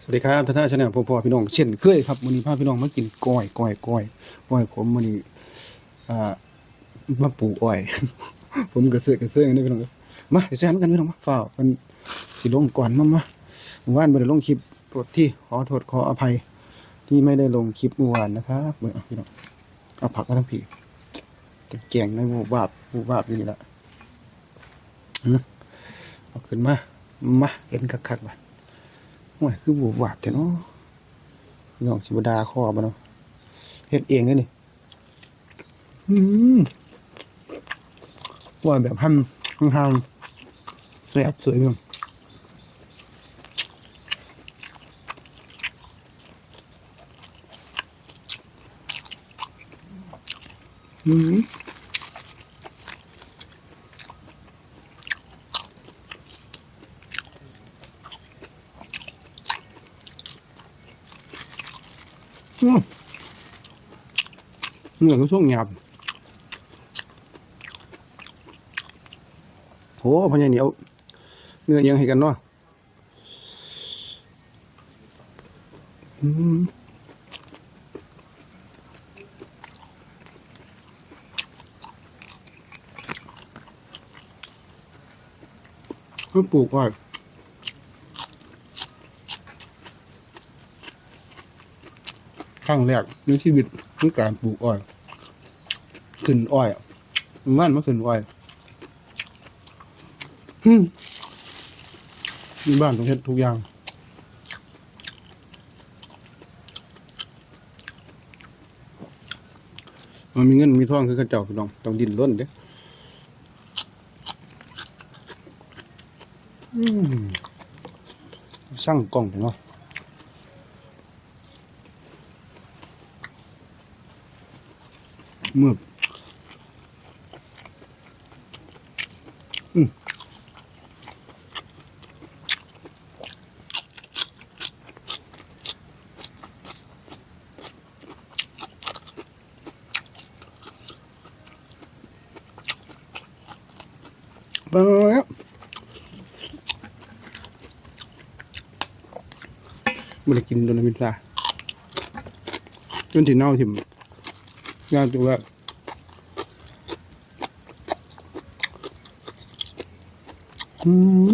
สวัสดีครับท่านท่านชาแนลพ่อพ่อพี่น้องเช่นเคยครับวันนี้พาพี่น้องมากินก้อยก้อยก้อยก้อยผมวันนี้อ่ามาปลูกอ้อย ผมกระเสือกกระเสือกนี่พี่น้องมาเดี๋ยวแซนกันพี่น้องมาฝ้าวมันสิลงก่อนมามาเมื่อวานไม่ได้ลงคลิปโทษที่ขอโทษขออภัย ที่ไม่ได้ลงคลิปเมื่อวานนะครับเมื่อพี่น้องเอาผักมาทั้งผีแกงในหมูบาบหมูบาบนี่แหละเอาขึ้นมามาเห็นคักๆไป โอ้ยคือบูบวาบแต่เนาะน้องสิบดาข้อบ่เนาะเฮ็ดเองเลยนี่อืมว่าแบบหั่นหั่นๆแซ่บสวยงามอืม เนื้อก็ช่วงหยาบโหพ่อใหญ่เหนียว เนื้อยังให้กันเนาะอืมก็ปลูกอ้อย รั้งแรกในชีวิตคือการปลูกอ้อย ขึ้นอ้อยมันมาขึ้นอ้อยมีบ้านต้องเฮ็ดทุกอย่างมันมีเงินมีทองคือกระเจ้าพี่น้องต้องดิ้นรนเด้สร้างกล่องเนาะ เมื่ออืมไปแล้วมันกินโดนมิตรจนถึงเน่าถิ่มงานตัวละ อืม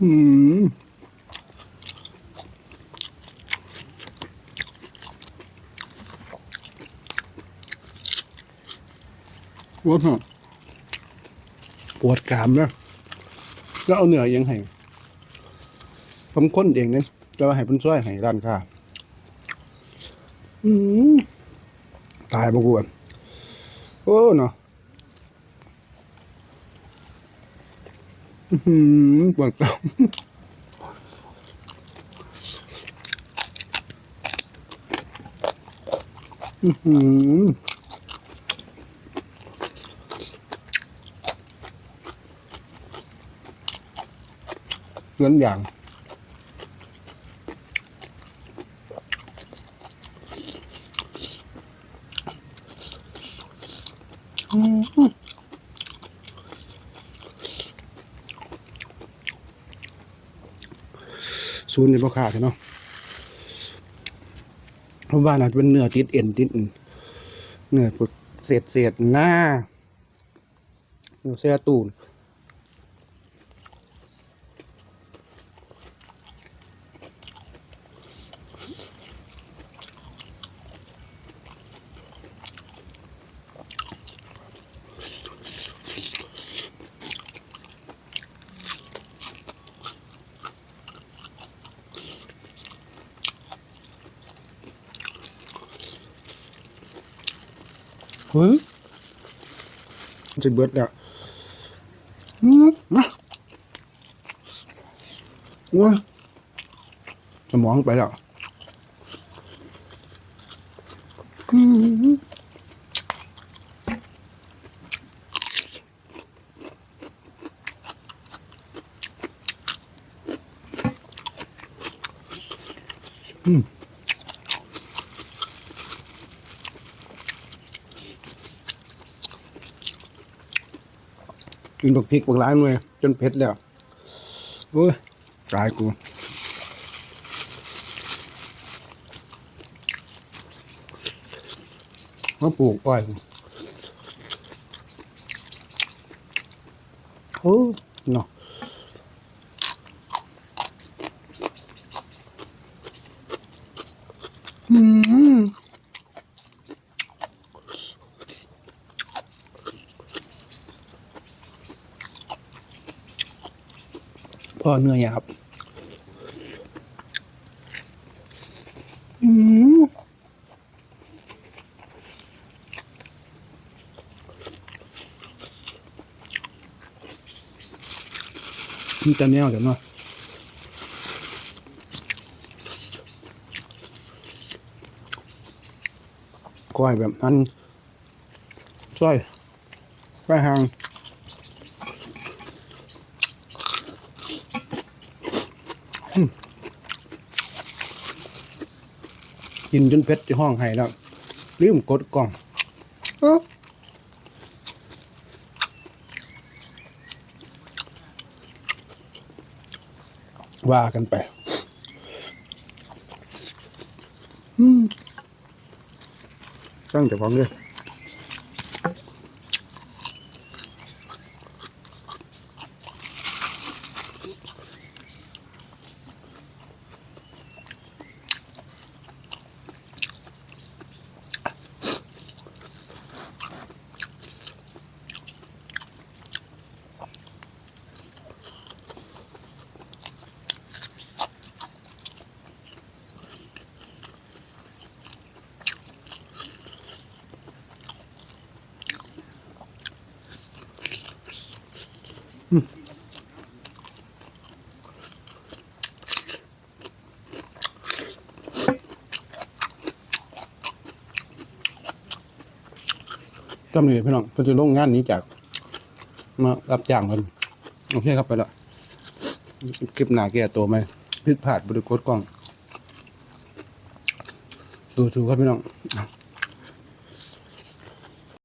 อืมปวดหัวปวดกรามนะแล้วเอาเนื้อยังไงผมค้นเองเนี่ยจะว่าให้เพิ่นช่วยให้ร้านค้า ตายบ่กวนโอ้เนาะอื้อปวดกรามอือหือเงินอย่าง ซูนย์ในพ่อค้าใช่เนาะเพราะว่าน่าจะเป็นเนื้อติดเอ็นติดเนื้อเศษเศษหน้าเนื้อเสียตูน เฮ้ยจะเบิดแล้วอืมมาว้าสมองไปแล้วอืมอืม กินบักพริกบักหลายหน่วยจนเผ็ดแล้วโอ้ยตายกูมาปลูกอ้อยโอ้เนาะอืม พ่อเนื้อหยาบอืมมันจะแนวเดี๋ยวเนาะก้อยแบบนั้นช่วยไปหาง กินจนเพชรจะห้องให้แล้วลืมกดกล่องอว่ากันไปตั้งแต่ฟังเลย จำเลยพี่น้องเพิ่นจะลงงานนี้จาก มารับจ้างเพิ่นโอเคครับไปแล้วคลิปหน้าแก้ตัวไหมผิดพลาดบริกดกล้องสู้ๆครับพี่น้อง